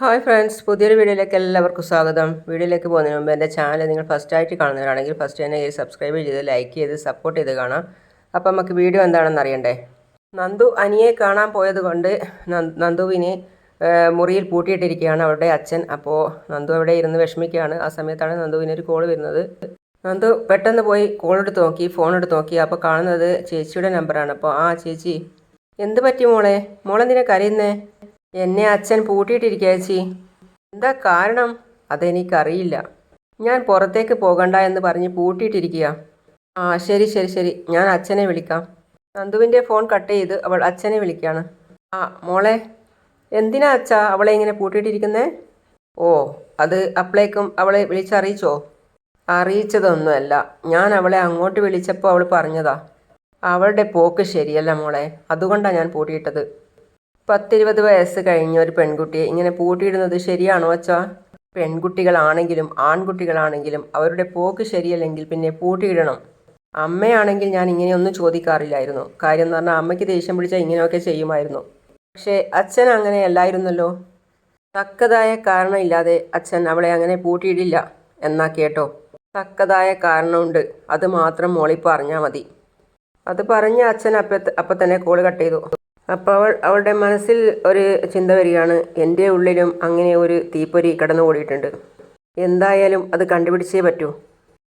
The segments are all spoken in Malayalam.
ഹായ് ഫ്രണ്ട്സ് പുതിയൊരു വീഡിയോയിലേക്ക് എല്ലാവർക്കും സ്വാഗതം. വീഡിയോയിലേക്ക് പോകുന്നതിന് മുമ്പ് എന്റെ ചാനൽ നിങ്ങൾ ഫസ്റ്റ് ആയിട്ട് കാണുന്നവരാണെങ്കിൽ ഫസ്റ്റ് തന്നെ സബ്സ്ക്രൈബ് ചെയ്ത് ലൈക്ക് ചെയ്ത് സപ്പോർട്ട് ചെയ്ത് കാണാം. അപ്പോൾ നമുക്ക് വീഡിയോ എന്താണെന്ന് അറിയണ്ടേ? നന്ദു അനിയെ കാണാൻ പോയതുകൊണ്ട് കൊണ്ട് നന്ദുവിനെ മുറിയിൽ പൂട്ടിയിട്ടിരിക്കുകയാണ് അവരുടെ അച്ഛൻ. അപ്പോൾ നന്ദു അവിടെ ഇരുന്ന് വിഷമിക്കുകയാണ്. ആ സമയത്താണ് നന്ദുവിന് ഒരു കോൾ വരുന്നത്. നന്ദു പെട്ടെന്ന് പോയി കോൾ എടുത്ത് നോക്കി ഫോൺ എടുത്ത് നോക്കി. അപ്പോൾ കാണുന്നത് ചേച്ചിയുടെ നമ്പറാണ് അപ്പോൾ ആ ചേച്ചി എന്ത് പറ്റി മോളെ? മോളെന്തിനാ കരയുന്നേ? എന്നെ അച്ഛൻ പൂട്ടിയിട്ടിരിക്കയച്ചി എന്താ കാരണം? അതെനിക്കറിയില്ല. ഞാൻ പുറത്തേക്ക് പോകണ്ട എന്ന് പറഞ്ഞ് പൂട്ടിയിട്ടിരിക്കുക ആ ശരി ശരി ശരി. ഞാൻ അച്ഛനെ വിളിക്കാം. നന്ദുവിന്റെ ഫോൺ കട്ട് ചെയ്ത് അവൾ അച്ഛനെ വിളിക്കുകയാണ്. ആ മോളെ എന്തിനാ അച്ഛാ അവളെ ഇങ്ങനെ പൂട്ടിയിട്ടിരിക്കുന്നേ? ഓ അത് അപ്പളേക്കും അവളെ വിളിച്ചറിയിച്ചോ? അറിയിച്ചതൊന്നുമല്ല. ഞാൻ അവളെ അങ്ങോട്ട് വിളിച്ചപ്പോൾ അവൾ പറഞ്ഞതാ. അവളുടെ പോക്ക് ശരിയല്ല മോളെ. അതുകൊണ്ടാണ് ഞാൻ പൂട്ടിയിട്ടത്. പത്തിരുപത് വയസ്സ് കഴിഞ്ഞ ഒരു പെൺകുട്ടിയെ ഇങ്ങനെ പൂട്ടിയിടുന്നത് ശരിയാണോ അച്ഛാ? പെൺകുട്ടികളാണെങ്കിലും ആൺകുട്ടികളാണെങ്കിലും അവരുടെ പോക്ക് ശരിയല്ലെങ്കിൽ പിന്നെ പൂട്ടിയിടണം. അമ്മയാണെങ്കിൽ ഞാൻ ഇങ്ങനെയൊന്നും ചോദിക്കാറില്ലായിരുന്നു. കാര്യം എന്ന് പറഞ്ഞാൽ അമ്മയ്ക്ക് ദേഷ്യം പിടിച്ചാൽ ഇങ്ങനെയൊക്കെ ചെയ്യുമായിരുന്നു. പക്ഷേ അച്ഛൻ അങ്ങനെയല്ലായിരുന്നല്ലോ തക്കതായ കാരണമില്ലാതെ അച്ഛൻ അവളെ അങ്ങനെ പൂട്ടിയിടില്ല എന്നാ കേട്ടോ. തക്കതായ കാരണമുണ്ട്. അത് മാത്രം മോളി മതി. അത് പറഞ്ഞ അച്ഛൻ അപ്പ അപ്പം തന്നെ കോൾ കട്ട് ചെയ്തു. അപ്പോൾ അവൾ അവളുടെ മനസ്സിൽ ഒരു ചിന്ത വരികയാണ്. എന്റെ ഉള്ളിലും അങ്ങനെ ഒരു തീപ്പൊരി കടന്നു ഓടിയിട്ടുണ്ട്. എന്തായാലും അത് കണ്ടുപിടിച്ചേ പറ്റൂ.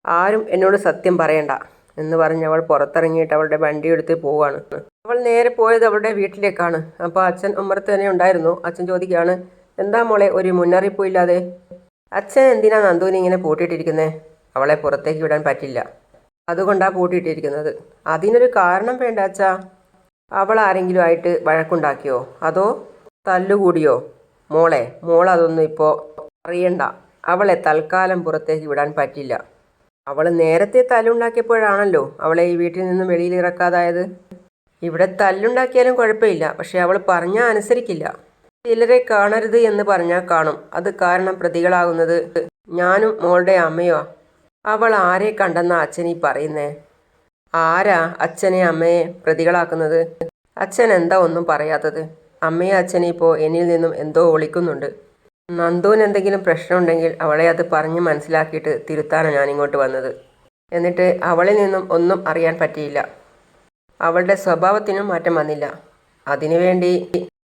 ആരും എന്നോട് സത്യം പറയണ്ട എന്ന് പറഞ്ഞ് അവൾ പുറത്തിറങ്ങിയിട്ട് അവളുടെ വണ്ടി എടുത്ത് പോവുകയാണ് അവൾ നേരെ പോയത് അവളുടെ വീട്ടിലേക്കാണ്. അപ്പോൾ അച്ഛൻ ഉമ്മറത്ത് തന്നെ ഉണ്ടായിരുന്നു. അച്ഛൻ ചോദിക്കുകയാണ് എന്താ മോളെ ഒരു മുന്നറിയിപ്പും ഇല്ലാതെ? അച്ഛൻ എന്തിനാ നന്ദുവിനെ ഇങ്ങനെ പൂട്ടിയിട്ടിരിക്കുന്നത് അവളെ പുറത്തേക്ക് വിടാൻ പറ്റില്ല. അതുകൊണ്ടാണ് പൂട്ടിയിട്ടിരിക്കുന്നത്. അതിനൊരു കാരണം വേണ്ട അച്ഛാ. അവൾ ആരെങ്കിലും ആയിട്ട് വഴക്കുണ്ടാക്കിയോ? അതോ തല്ലുകൂടിയോ? മോളെ മോൾ അതൊന്നും ഇപ്പോൾ അറിയണ്ട. അവളെ തൽക്കാലം പുറത്തേക്ക് വിടാൻ പറ്റില്ല. അവൾ നേരത്തെ തല്ലുണ്ടാക്കിയപ്പോഴാണല്ലോ അവളെ ഈ വീട്ടിൽ നിന്നും വെളിയിൽ ഇറക്കാതായത്. ഇവിടെ തല്ലുണ്ടാക്കിയാലും കുഴപ്പമില്ല പക്ഷെ അവൾ പറഞ്ഞാൽ അനുസരിക്കില്ല. ചിലരെ കാണരുത് എന്ന് പറഞ്ഞാൽ കാണും. അത് കാരണം പ്രതികളാകുന്നത് ഞാനും മോളുടെ അമ്മയോ അവൾ ആരെ കണ്ടെന്ന അച്ഛനീ പറയുന്നേ? ആരാ അച്ഛനെ അമ്മയെ പ്രതികളാക്കുന്നത്? അച്ഛൻ എന്താ ഒന്നും പറയാത്തത്? അമ്മയെ അച്ഛനെ ഇപ്പോൾ എന്നിൽ നിന്നും എന്തോ ഒളിക്കുന്നുണ്ട്. നന്ദുവിന് എന്തെങ്കിലും പ്രശ്നമുണ്ടെങ്കിൽ അവളെ അത് പറഞ്ഞ് മനസ്സിലാക്കിയിട്ട് തിരുത്താനാണ് ഞാനിങ്ങോട്ട് വന്നത്. എന്നിട്ട് അവളിൽ നിന്നും ഒന്നും അറിയാൻ പറ്റിയില്ല. അവളുടെ സ്വഭാവത്തിനും മാറ്റം വന്നില്ല. അതിനുവേണ്ടി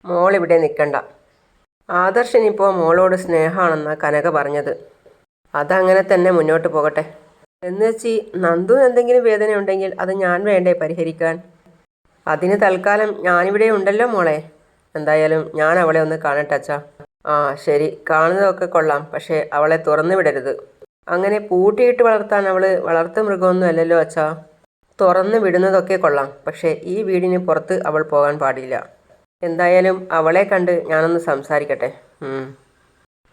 മോൾ ഇവിടെ നിൽക്കണ്ട. ആദർശനിപ്പോൾ മോളോട് സ്നേഹമാണെന്നാണ് കനക പറഞ്ഞത്. അതങ്ങനെ തന്നെ മുന്നോട്ട് പോകട്ടെ. എന്ന് വെച്ച് എന്തെങ്കിലും വേദന ഉണ്ടെങ്കിൽ അത് ഞാൻ വേണ്ടേ പരിഹരിക്കാൻ? അതിന് തൽക്കാലം ഞാനിവിടെ ഉണ്ടല്ലോ മോളെ. എന്തായാലും ഞാൻ അവളെ ഒന്ന് കാണട്ടെ അച്ഛാ. ആ ശരി. കാണുന്നതൊക്കെ കൊള്ളാം. പക്ഷേ അവളെ തുറന്നു വിടരുത്. അങ്ങനെ പൂട്ടിയിട്ട് വളർത്താൻ അവൾ വളർത്തു മൃഗമൊന്നും അല്ലല്ലോ അച്ഛാ. തുറന്നു വിടുന്നതൊക്കെ കൊള്ളാം. പക്ഷേ ഈ വീടിന് പുറത്ത് അവൾ പോകാൻ പാടില്ല. എന്തായാലും അവളെ കണ്ട് ഞാനൊന്ന് സംസാരിക്കട്ടെ.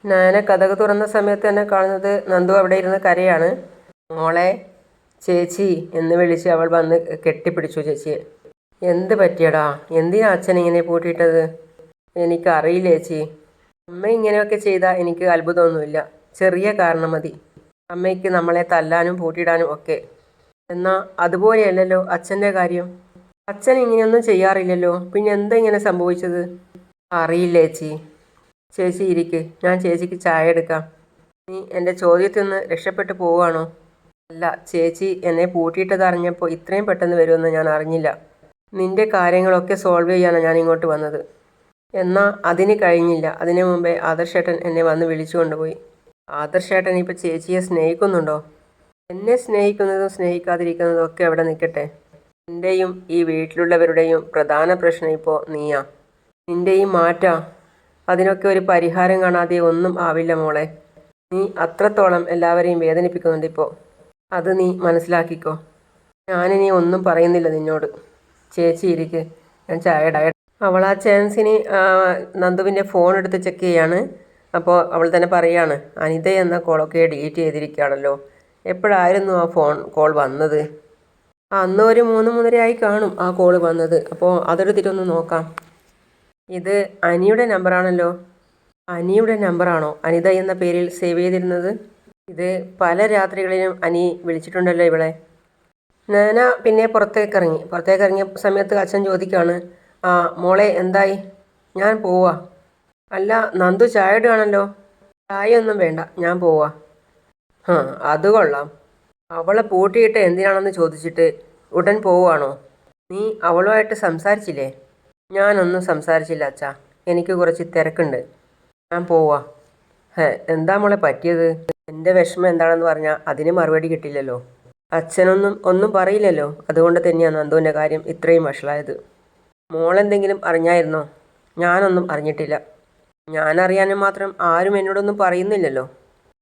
കഥക കഥക് തുറന്ന സമയത്ത് തന്നെ കാണുന്നത് നന്ദു അവിടെ ഇരുന്ന കരയാണ്. മോളെ ചേച്ചി എന്ന് വിളിച്ച് അവൾ വന്ന് കെട്ടിപ്പിടിച്ചു ചേച്ചിയെ. എന്ത് പറ്റിയടാ? എന്തിനാ അച്ഛൻ ഇങ്ങനെ പൂട്ടിയിട്ടത്? എനിക്കറിയില്ല ചേച്ചി. അമ്മ ഇങ്ങനെയൊക്കെ ചെയ്താൽ എനിക്ക് അത്ഭുതമൊന്നുമില്ല. ചെറിയ കാരണം മതി. അമ്മയ്ക്ക് നമ്മളെ തല്ലാനും പൂട്ടിയിടാനും ഒക്കെ. എന്നാൽ അതുപോലെയല്ലല്ലോ അച്ഛന്റെ കാര്യം. അച്ഛൻ ഇങ്ങനെയൊന്നും ചെയ്യാറില്ലല്ലോ. പിന്നെ എന്താ ഇങ്ങനെ സംഭവിച്ചത്? അറിയില്ല ചേച്ചി? ചേച്ചി ഇരിക്ക്. ഞാൻ ചേച്ചിക്ക് ചായ എടുക്കാം. നീ എന്റെ ചോദ്യത്തിൽ നിന്ന് രക്ഷപ്പെട്ടു പോവുകയാണോ? അല്ല ചേച്ചി എന്നെ പൂട്ടിയിട്ടത് അറിഞ്ഞപ്പോൾ ഇത്രയും പെട്ടെന്ന് വരുമെന്ന് ഞാൻ അറിഞ്ഞില്ല. നിന്റെ കാര്യങ്ങളൊക്കെ സോൾവ് ചെയ്യാനാണ് ഞാൻ ഇങ്ങോട്ട് വന്നത്. എന്നാൽ അതിന് കഴിഞ്ഞില്ല. അതിനു മുമ്പേ ആദർശേട്ടൻ എന്നെ വന്ന് വിളിച്ചു കൊണ്ടുപോയി. ആദർശേട്ടൻ ഇപ്പോൾ ചേച്ചിയെ സ്നേഹിക്കുന്നുണ്ടോ? എന്നെ സ്നേഹിക്കുന്നതും സ്നേഹിക്കാതിരിക്കുന്നതും ഒക്കെ അവിടെ നിൽക്കട്ടെ? എന്റെയും ഈ വീട്ടിലുള്ളവരുടെയും പ്രധാന പ്രശ്നം ഇപ്പോൾ നീയാ. നിന്റെ ഈ മാറ്റാ അതിനൊക്കെ ഒരു പരിഹാരം കാണാതെ ഒന്നും ആവില്ല മോളെ. നീ അത്രത്തോളം എല്ലാവരെയും വേദനിപ്പിക്കുന്നുണ്ട് ഇപ്പോൾ അത് നീ മനസ്സിലാക്കിക്കോ. ഞാനിനി ഒന്നും പറയുന്നില്ല നിന്നോട്. ചേച്ചി ഇരിക്ക്. ഞാൻ ചായ ഇടാം. അവൾ ആ ചാൻസിന് നന്ദുവിന്റെ ഫോൺ എടുത്ത് ചെക്ക് ചെയ്യാണ്. അപ്പോൾ അവൾ തന്നെ പറയാണ് അനിത എന്ന കോളൊക്കെ ഡിലീറ്റ് ചെയ്തിരിക്കുകയാണല്ലോ. എപ്പോഴായിരുന്നു ആ ഫോൺ കോൾ വന്നത്? അന്ന് ഒരു മൂന്ന് മൂന്നരയായി കാണും ആ കോൾ വന്നത്. അപ്പോൾ അതെടുത്തിട്ടൊന്ന് നോക്കാം. ഇത് അനിയുടെ നമ്പറാണല്ലോ. അനിയുടെ നമ്പറാണോ? അനിത എന്ന പേരിൽ സേവ് ചെയ്തിരുന്നത്? ഇത് പല രാത്രികളിലും അനി വിളിച്ചിട്ടുണ്ടല്ലോ ഇവളെ. ഞാന പിന്നെ പുറത്തേക്ക് ഇറങ്ങി. പുറത്തേക്ക് ഇറങ്ങിയ സമയത്ത് അച്ഛൻ ചോദിക്കുകയാണ് ആ മോളെ എന്തായി? ഞാൻ പോവാ. അല്ല നന്ദു ചായ ഇടുകയാണല്ലോ ചായയൊന്നും വേണ്ട ഞാൻ പോവാ. ആ അത് കൊള്ളാം. അവളെ പൂട്ടിയിട്ട് എന്തിനാണെന്ന് ചോദിച്ചിട്ട് ഉടൻ പോവുകയാണോ? നീ അവളുമായിട്ട് സംസാരിച്ചില്ലേ? ഞാനൊന്നും സംസാരിച്ചില്ല അച്ഛാ. എനിക്ക് കുറച്ച് തിരക്കുണ്ട്. ഞാൻ പോവാ. ഹേ എന്താ മോളെ പറ്റിയത്? എന്റെ വിഷമം എന്താണെന്ന് പറഞ്ഞാൽ അതിന് മറുപടി കിട്ടില്ലല്ലോ. അച്ഛനൊന്നും ഒന്നും പറയില്ലല്ലോ. അതുകൊണ്ട് തന്നെയാണ് നന്ദുവിന്റെ കാര്യം ഇത്രയും വഷളായത്. മോളെന്തെങ്കിലും അറിഞ്ഞായിരുന്നോ? ഞാനൊന്നും അറിഞ്ഞിട്ടില്ല. ഞാൻ അറിയാനും മാത്രം ആരും എന്നോടൊന്നും പറയുന്നില്ലല്ലോ.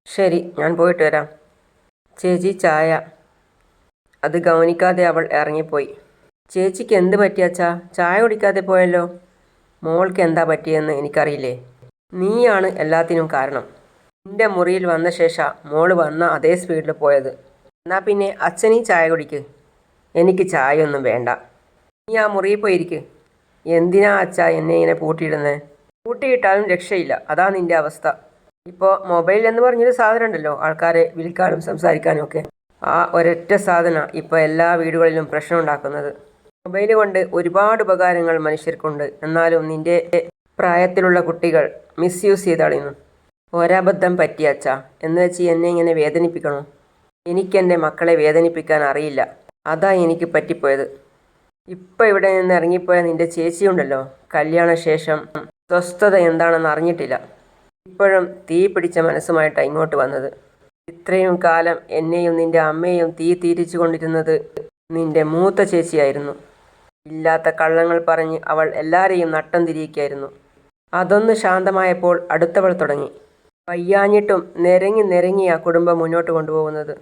ശരി ഞാൻ പോയിട്ട് വരാം. ചേച്ചി ചായ. അത് ഗൗനിക്കാതെ അവൾ ഇറങ്ങിപ്പോയി. ചേച്ചിക്ക് എന്ത് പറ്റിയച്ചാ ചായ കുടിക്കാതെ പോയല്ലോ? മോൾക്ക് എന്താ പറ്റിയെന്ന് എനിക്കറിയില്ലേ? നീയാണ് എല്ലാത്തിനും കാരണം. നിന്റെ മുറിയിൽ വന്ന ശേഷം മോൾ വന്ന അതേ സ്പീഡിൽ പോയത്. എന്നാൽ പിന്നെ അച്ഛനീ ചായ കുടിക്ക്. എനിക്ക് ചായ ഒന്നും വേണ്ട. നീ ആ മുറിയിൽ പോയിരിക്ക് എന്തിനാ അച്ഛ എന്നെ ഇങ്ങനെ പൂട്ടിയിടുന്നത് പൂട്ടിയിട്ടാലും രക്ഷയില്ല. അതാ നിന്റെ അവസ്ഥ. ഇപ്പോൾ മൊബൈൽ എന്ന് പറഞ്ഞൊരു സാധനം ഉണ്ടല്ലോ ആൾക്കാരെ വിളിക്കാനും സംസാരിക്കാനും ഒക്കെ. ആ ഒരൊറ്റ സാധന ഇപ്പോൾ എല്ലാ വീടുകളിലും പ്രശ്നം ഉണ്ടാക്കുന്നത്. മൊബൈൽ കൊണ്ട് ഒരുപാട് ഉപകാരങ്ങൾ മനുഷ്യർക്കുണ്ട്. എന്നാലും നിന്റെ പ്രായത്തിലുള്ള കുട്ടികൾ മിസ്യൂസ് ചെയ്ത് ഒരബദ്ധം അച്ഛ. എന്ന് വെച്ച് എന്നെ ഇങ്ങനെ വേദനിപ്പിക്കണോ? എനിക്കെന്റെ മക്കളെ വേദനിപ്പിക്കാൻ അറിയില്ല. അതാ എനിക്ക് പറ്റിപ്പോയത്. ഇപ്പം ഇവിടെ നിന്ന് ഇറങ്ങിപ്പോയ നിന്റെ ചേച്ചിയുണ്ടല്ലോ. കല്യാണശേഷം സ്വസ്ഥത എന്താണെന്ന് അറിഞ്ഞിട്ടില്ല. ഇപ്പോഴും തീ പിടിച്ച മനസ്സുമായിട്ടാണ് ഇങ്ങോട്ട് വന്നത്. ഇത്രയും കാലം എന്നെയും നിന്റെ അമ്മയെയും തീ തീരിച്ചു കൊണ്ടിരുന്നത് നിന്റെ മൂത്ത ചേച്ചിയായിരുന്നു. ഇല്ലാത്ത കള്ളങ്ങൾ പറഞ്ഞ് അവൾ എല്ലാവരെയും നട്ടം തിരിയിക്കായിരുന്നു. അതൊന്ന് ശാന്തമായപ്പോൾ അടുത്തവൾ തുടങ്ങി. വയ്യാഞ്ഞിട്ടും നിരങ്ങി നിരങ്ങി ആ കുടുംബം മുന്നോട്ട് കൊണ്ടുപോകുന്നത്.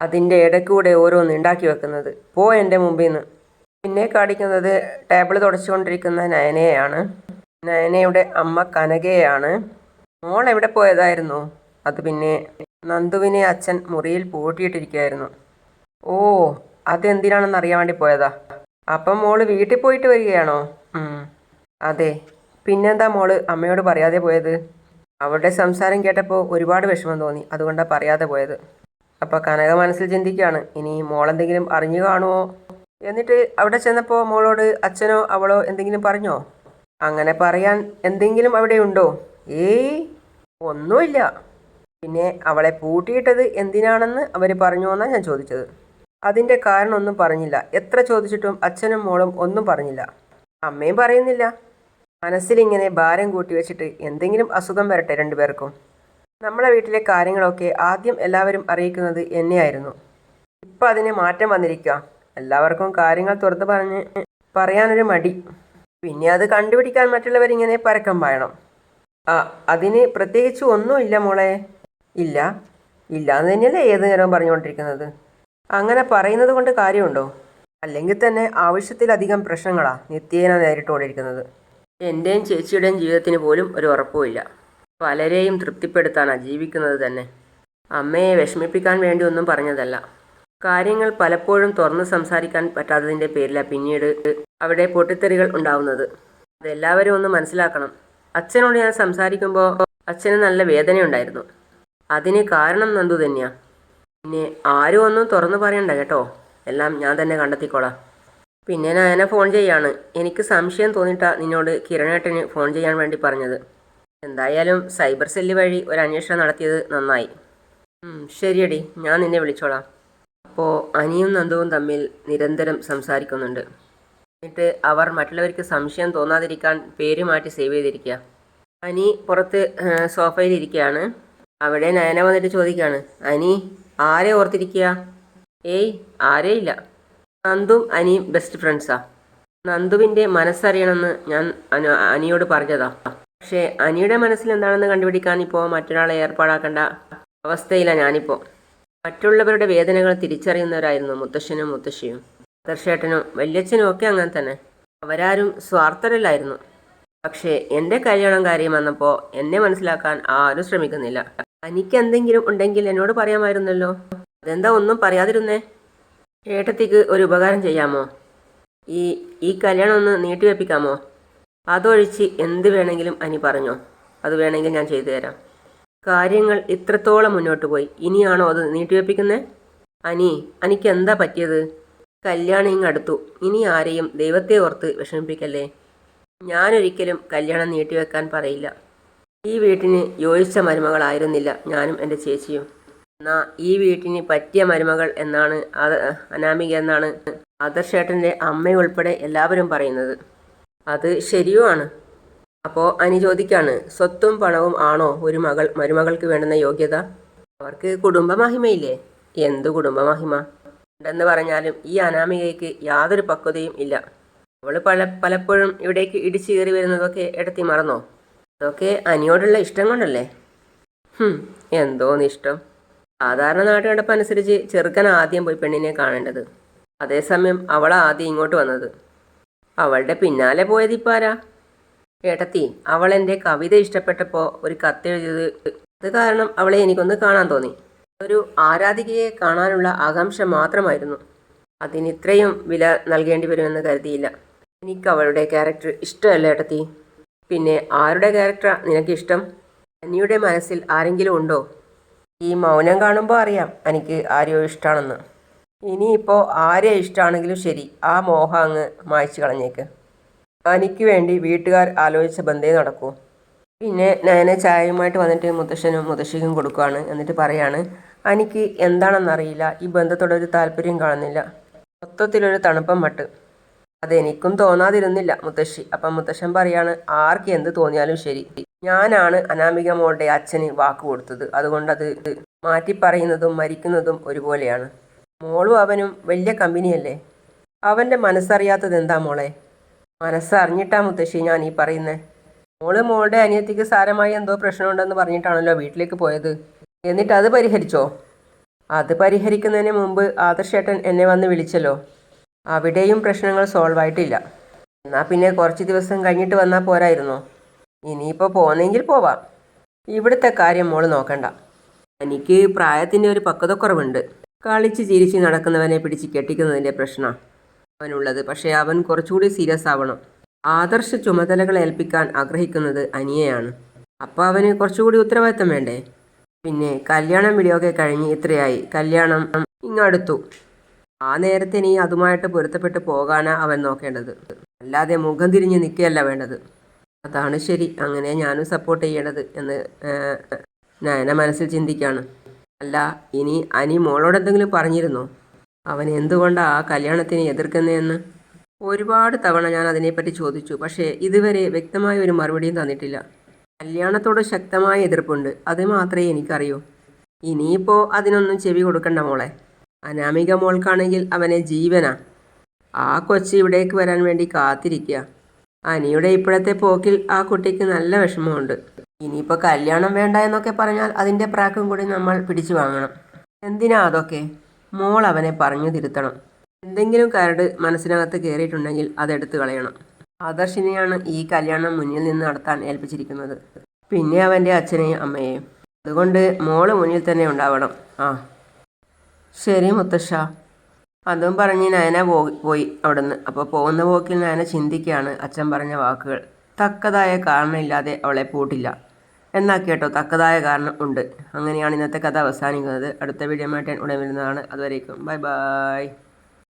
അതിന്റെ ഇടക്കൂടെ ഓരോന്ന് ഉണ്ടാക്കി വെക്കുന്നത്. പോ എന്റെ മുമ്പിൽ നിന്ന് പിന്നെ കാണിക്കുന്നത് ടേബിൾ തുടച്ചുകൊണ്ടിരിക്കുന്ന നയനയാണ് നയനയുടെ അമ്മ കനകയാണ് മോൾ എവിടെ പോയതായിരുന്നു? അത് പിന്നെ നന്ദുവിനെ അച്ഛൻ മുറിയിൽ പൂട്ടിയിട്ടിരിക്കുകയായിരുന്നു. ഓ അതെന്തിനാണെന്ന് അറിയാൻ വേണ്ടി പോയതാ. അപ്പം മോൾ വീട്ടിൽ പോയിട്ട് വരികയാണോ? അതെ. പിന്നെന്താ മോൾ അമ്മയോട് പറയാതെ പോയത്? അവളുടെ സംസാരം കേട്ടപ്പോൾ ഒരുപാട് വിഷമം തോന്നി. അതുകൊണ്ടാണ് പറയാതെ പോയത്. അപ്പോൾ കനക മനസ്സിൽ ചിന്തിക്കുകയാണ് ഇനി മോളെന്തെങ്കിലും അറിഞ്ഞു കാണുമോ എന്നിട്ട് അവിടെ ചെന്നപ്പോൾ മോളോട് അച്ഛനോ അവളോ എന്തെങ്കിലും പറഞ്ഞോ? അങ്ങനെ പറയാൻ എന്തെങ്കിലും അവിടെ ഉണ്ടോ? ഏയ് ഒന്നുമില്ല. പിന്നെ അവളെ പൂട്ടിയിട്ടത് എന്തിനാണെന്ന് അവർ പറഞ്ഞു എന്നാണ് ഞാൻ ചോദിച്ചത്. അതിന്റെ കാരണമൊന്നും പറഞ്ഞില്ല. എത്ര ചോദിച്ചിട്ടും അച്ഛനും മോളും ഒന്നും പറഞ്ഞില്ല. അമ്മയും പറയുന്നില്ല. മനസ്സിലിങ്ങനെ ഭാരം കൂട്ടി വെച്ചിട്ട് എന്തെങ്കിലും അസുഖം വരട്ടെ രണ്ടുപേർക്കും. നമ്മളെ വീട്ടിലെ കാര്യങ്ങളൊക്കെ ആദ്യം എല്ലാവരും അറിയിക്കുന്നത് എന്നെയായിരുന്നു. ഇപ്പം അതിന് മാറ്റം വന്നിരിക്കുക എല്ലാവർക്കും കാര്യങ്ങൾ തുറന്ന് പറഞ്ഞ് പറയാനൊരു മടി. പിന്നെ അത് കണ്ടുപിടിക്കാൻ മറ്റുള്ളവരിങ്ങനെ പരക്കം പായണം. ആ അതിന് പ്രത്യേകിച്ച് ഒന്നുമില്ല മോളെ. ഇല്ല. ഇല്ല എന്ന് തന്നെയല്ലേ ഏത് നേരവും പറഞ്ഞുകൊണ്ടിരിക്കുന്നത്? അങ്ങനെ പറയുന്നത് കൊണ്ട് കാര്യമുണ്ടോ? അല്ലെങ്കിൽ തന്നെ ആവശ്യത്തിലധികം പ്രശ്നങ്ങളാണ് നിത്യേന നേരിട്ടുകൊണ്ടിരിക്കുന്നത്. എന്റെയും ചേച്ചിയുടെയും ജീവിതത്തിന് പോലും ഒരു ഉറപ്പുമില്ല. പലരെയും തൃപ്തിപ്പെടുത്താനാണ് ജീവിക്കുന്നത് തന്നെ. അമ്മയെ വിഷമിപ്പിക്കാൻ വേണ്ടി ഒന്നും പറഞ്ഞതല്ല. കാര്യങ്ങൾ പലപ്പോഴും തുറന്ന് സംസാരിക്കാൻ പറ്റാത്തതിന്റെ പേരിലാണ് പിന്നീട് അവിടെ പൊട്ടിത്തെറികൾ ഉണ്ടാവുന്നത്. അതെല്ലാവരും ഒന്ന് മനസ്സിലാക്കണം. അച്ഛനോട് ഞാൻ സംസാരിക്കുമ്പോൾ അച്ഛന് നല്ല വേദനയുണ്ടായിരുന്നു. അതിന് കാരണം നന്ദു തന്നെയാ. പിന്നെ ആരും ഒന്നും തുറന്നു പറയണ്ട കേട്ടോ. എല്ലാം ഞാൻ തന്നെ കണ്ടെത്തിക്കോളാം. പിന്നെ നയന ഫോൺ ചെയ്യാണ്. എനിക്ക് സംശയം തോന്നിയിട്ടാണ് നിന്നോട് കിരണേട്ടന് ഫോൺ ചെയ്യാൻ വേണ്ടി പറഞ്ഞത്. എന്തായാലും സൈബർ സെല്ല് വഴി ഒരു അന്വേഷണം നടത്തിയത് നന്നായി. ശരിയടി. ഞാൻ നിന്നെ വിളിച്ചോളാം. അപ്പോൾ അനിയും നന്ദുവും തമ്മിൽ നിരന്തരം സംസാരിക്കുന്നുണ്ട്. എന്നിട്ട് അവർ മറ്റുള്ളവർക്ക് സംശയം തോന്നാതിരിക്കാൻ പേര് മാറ്റി സേവ് ചെയ്തിരിക്കുക അനി പുറത്ത് സോഫയിലിരിക്കുകയാണ് അവിടെ നയന വന്നിട്ട് ചോദിക്കുകയാണ് അനി ആരെ ഓർത്തിരിക്കുക ഏയ് ആരേയില്ല. നന്ദും അനിയും ബെസ്റ്റ് ഫ്രണ്ട്സാ നന്ദുവിന്റെ മനസ്സറിയണമെന്ന് ഞാൻ അനു അനിയോട് പറഞ്ഞതാ. പക്ഷേ അനിയുടെ മനസ്സിൽ എന്താണെന്ന് കണ്ടുപിടിക്കാൻ ഇപ്പോൾ മറ്റൊരാളെ ഏർപ്പാടാക്കേണ്ട അവസ്ഥയിലാണ് ഞാനിപ്പോൾ മറ്റുള്ളവരുടെ വേദനകൾ തിരിച്ചറിയുന്നവരായിരുന്നു മുത്തശ്ശനും മുത്തശ്ശിയും. മുത്തശ്ശേട്ടനും വല്യച്ഛനും ഒക്കെ അങ്ങനെ തന്നെ. അവരാരും സ്വാർത്ഥരല്ലായിരുന്നു. പക്ഷേ എന്റെ കല്യാണം കാര്യം വന്നപ്പോൾ എന്നെ മനസ്സിലാക്കാൻ ആരും ശ്രമിക്കുന്നില്ല. എനിക്ക് എന്തെങ്കിലും ഉണ്ടെങ്കിൽ എന്നോട് പറയാമായിരുന്നല്ലോ. അതെന്താ ഒന്നും പറയാതിരുന്നേ? ഏട്ടത്തിക്ക് ഒരു ഉപകാരം ചെയ്യാമോ? ഈ ഈ കല്യാണം ഒന്ന് നീട്ടിവെപ്പിക്കാമോ അതൊഴിച്ച് എന്ത് വേണമെങ്കിലും അനി പറഞ്ഞോ. അത് വേണമെങ്കിൽ ഞാൻ ചെയ്തു തരാം. കാര്യങ്ങൾ ഇത്രത്തോളം മുന്നോട്ട് പോയി. ഇനിയാണോ അത് നീട്ടിവെപ്പിക്കുന്നത് അനി അനിക്ക് എന്താ പറ്റിയത്? കല്യാണം ഇങ്ങ് അടുത്തു. ഇനി ആരെയും ദൈവത്തെ ഓർത്ത് വിഷമിപ്പിക്കല്ലേ? ഞാനൊരിക്കലും കല്യാണം നീട്ടിവെക്കാൻ പറയില്ല. ഈ വീട്ടിന് യോജിച്ച മരുമകളായിരുന്നില്ല ഞാനും എന്റെ ചേച്ചിയും. എന്നാ ഈ വീട്ടിന് പറ്റിയ മരുമകൾ എന്നാണ് അനാമിക എന്നാണ് ആദർശേട്ടന്റെ അമ്മയുൾപ്പെടെ എല്ലാവരും പറയുന്നത്. അത് ശരിയുമാണ്. അപ്പോൾ അനി ചോദിക്കാണ് സ്വത്തും പണവും ആണോ ഒരു മകൾ മരുമകൾക്ക് വേണ്ടുന്ന യോഗ്യത? അവർക്ക് കുടുംബമഹിമയില്ലേ? എന്ത് കുടുംബമഹിമ? ഉണ്ടെന്ന് പറഞ്ഞാലും ഈ അനാമികയ്ക്ക് യാതൊരു പക്വതയും ഇല്ല. അവൾ പല പലപ്പോഴും ഇവിടേക്ക് ഇടിച്ചു കയറി വരുന്നതൊക്കെ ഇടത്തി മറന്നോ? അതൊക്കെ അനിയോടുള്ള ഇഷ്ടം കൊണ്ടല്ലേ? എന്തോന്നിഷ്ടം സാധാരണ നാട്ടുകടപ്പനുസരിച്ച് ചെറുക്കൻ ആദ്യം പോയി പെണ്ണിനെ കാണേണ്ടത്. അതേസമയം അവൾ ആദ്യം ഇങ്ങോട്ട് വന്നത്. അവളുടെ പിന്നാലെ പോയത് ഇപ്പാരാ? ഏട്ടത്തി അവൾ എന്റെ കവിത ഇഷ്ടപ്പെട്ടപ്പോൾ ഒരു കത്തെഴുതിയത് അത് കാരണം അവളെ എനിക്കൊന്ന് കാണാൻ തോന്നി. ഒരു ആരാധികയെ കാണാനുള്ള ആകാംക്ഷ മാത്രമായിരുന്നു. അതിനിത്രയും വില നൽകേണ്ടി വരുമെന്ന് കരുതിയില്ല. എനിക്ക് അവളുടെ ക്യാരക്ടർ ഇഷ്ടമല്ല ഏട്ടത്തി. പിന്നെ ആരുടെ ക്യാരക്ടറാ നിനക്കിഷ്ടം? അനിയുടെ മനസ്സിൽ ആരെങ്കിലും ഉണ്ടോ? ഈ മൗനം കാണുമ്പോൾ അറിയാം എനിക്ക് ആരെയോ ഇഷ്ടമാണെന്ന് ഇനിയിപ്പോൾ ആരെ ഇഷ്ടമാണെങ്കിലും ശരി ആ മോഹം അങ്ങ് മായ്ച്ചു കളഞ്ഞേക്ക്. എനിക്ക് വേണ്ടി വീട്ടുകാർ ആലോചിച്ച ബന്ധേ നടക്കൂ. പിന്നെ ഞാൻ ചായയുമായിട്ട് വന്നിട്ട് മുത്തശ്ശനും മുത്തശ്ശിക്കും കൊടുക്കുകയാണ് എന്നിട്ട് പറയാണ് എനിക്ക് എന്താണെന്നറിയില്ല ഈ ബന്ധത്തോടൊരു താല്പര്യം കാണുന്നില്ല. മൊത്തത്തിലൊരു തണുപ്പം മട്ട്. അതെനിക്കും തോന്നാതിരുന്നില്ല മുത്തശ്ശി. അപ്പം മുത്തശ്ശൻ പറയാണ് ആർക്ക് എന്ത് തോന്നിയാലും ശരി. ഞാനാണ് അനാമിക മോളുടെ അച്ഛന് വാക്ക് കൊടുത്തത്. അതുകൊണ്ടത് മാറ്റി പറയുന്നതും മരിക്കുന്നതും ഒരുപോലെയാണ്. മോളും അവനും വലിയ കമ്പനിയല്ലേ? അവന്റെ മനസ്സറിയാത്തത് എന്താ മോളെ? മനസ്സറിഞ്ഞിട്ടാ മുത്തശ്ശി ഞാൻ ഈ പറയുന്നത് മോൾ മോളുടെ അനിയത്തിക്ക് സാരമായി എന്തോ പ്രശ്നമുണ്ടെന്ന് പറഞ്ഞിട്ടാണല്ലോ വീട്ടിലേക്ക് പോയത്. എന്നിട്ട് അത് പരിഹരിച്ചോ? അത് പരിഹരിക്കുന്നതിന് മുമ്പ് ആദർശേട്ടൻ എന്നെ വന്ന് വിളിച്ചല്ലോ. അവിടെയും പ്രശ്നങ്ങൾ സോൾവ് ആയിട്ടില്ല. എന്നാൽ പിന്നെ കുറച്ച് ദിവസം കഴിഞ്ഞിട്ട് വന്നാൽ പോരായിരുന്നോ? ഇനിയിപ്പോൾ പോന്നെങ്കിൽ പോവാം. ഇവിടുത്തെ കാര്യം മോൾ നോക്കണ്ട. എനിക്ക് പ്രായത്തിന്റെ ഒരു പക്വതക്കുറവുണ്ട്. കളിച്ച് ചിരിച്ച് നടക്കുന്നവനെ പിടിച്ച് കെട്ടിക്കുന്നതിന്റെ പ്രശ്നമാണ് അവനുള്ളത്. പക്ഷേ അവൻ കുറച്ചുകൂടി സീരിയസ് ആവണം. ആദർശ ചുമതലകൾ ഏൽപ്പിക്കാൻ ആഗ്രഹിക്കുന്നത് അനിയയാണ്. അപ്പോൾ അവന് കുറച്ചുകൂടി ഉത്തരവാദിത്തം വേണ്ടേ? പിന്നെ കല്യാണം വീഡിയോ കഴിഞ്ഞ് ഇത്രയായി. കല്യാണം ഇങ്ങടുത്തു ആ നേരത്തെ നീ അതുമായിട്ട് പൊരുത്തപ്പെട്ട് പോകാനാണ് അവൻ നോക്കേണ്ടത്. അല്ലാതെ മുഖം തിരിഞ്ഞ് നിൽക്കുകയല്ല വേണ്ടത്. അതാണ് ശരി. അങ്ങനെ ഞാനും സപ്പോർട്ട് ചെയ്യണത് എന്ന് നയന മനസ്സിൽ ചിന്തിക്കുകയാണ് അല്ല ഇനി അനി മോളോട് എന്തെങ്കിലും പറഞ്ഞിരുന്നോ? അവൻ എന്തുകൊണ്ടാണ് ആ കല്യാണത്തിന് എതിർക്കുന്നതെന്ന്? ഒരുപാട് തവണ ഞാൻ അതിനെപ്പറ്റി ചോദിച്ചു. പക്ഷേ ഇതുവരെ വ്യക്തമായ ഒരു മറുപടിയും തന്നിട്ടില്ല. കല്യാണത്തോട് ശക്തമായ എതിർപ്പുണ്ട്. അത് മാത്രമേ എനിക്കറിയൂ. ഇനിയിപ്പോൾ അതിനൊന്നും ചെവി കൊടുക്കണ്ട മോളെ. അനാമിക മോൾക്കാണെങ്കിൽ അവനെ ജീവനാ. ആ കൊച്ചി ഇവിടേക്ക് വരാൻ വേണ്ടി കാത്തിരിക്കുക അനിയുടെ ഇപ്പോഴത്തെ പോക്കിൽ ആ കുട്ടിക്ക് നല്ല വിഷമമുണ്ട്. ഇനിയിപ്പോൾ കല്യാണം വേണ്ട എന്നൊക്കെ പറഞ്ഞാൽ അതിന്റെ പ്രാക്കും കൂടി നമ്മൾ പിടിച്ചു വാങ്ങണം. എന്തിനാ അതൊക്കെ? മോൾ അവനെ പറഞ്ഞു തിരുത്തണം. എന്തെങ്കിലും കരട് മനസ്സിനകത്ത് കയറിയിട്ടുണ്ടെങ്കിൽ അതെടുത്ത് കളയണം. ആദർശിനെയാണ് ഈ കല്യാണം മുന്നിൽ നിന്ന് നടത്താൻ ഏൽപ്പിച്ചിരിക്കുന്നത്. പിന്നെ അവന്റെ അച്ഛനെയും അമ്മയെയും. അതുകൊണ്ട് മോൾ മുന്നിൽ തന്നെ ഉണ്ടാവണം. ആ. ശരി മുത്തശ്ശ. അതും പറഞ്ഞ് നയന പോയി അവിടുന്ന്. അപ്പോൾ പോകുന്ന പോക്കിൽ നയന ചിന്തിക്കുകയാണ് അച്ഛൻ പറഞ്ഞ വാക്കുകൾ. തക്കതായ കാരണമില്ലാതെ അവളെ പൂട്ടില്ല. എന്നാൽ കേട്ടോ തക്കതായ കാരണം ഉണ്ട്. അങ്ങനെയാണ് ഇന്നത്തെ കഥ അവസാനിക്കുന്നത്. അടുത്ത വീഡിയോ മാറ്റാൻ ഉടൻ വരുന്നതാണ്. അതുവരേക്കും. Bye bye.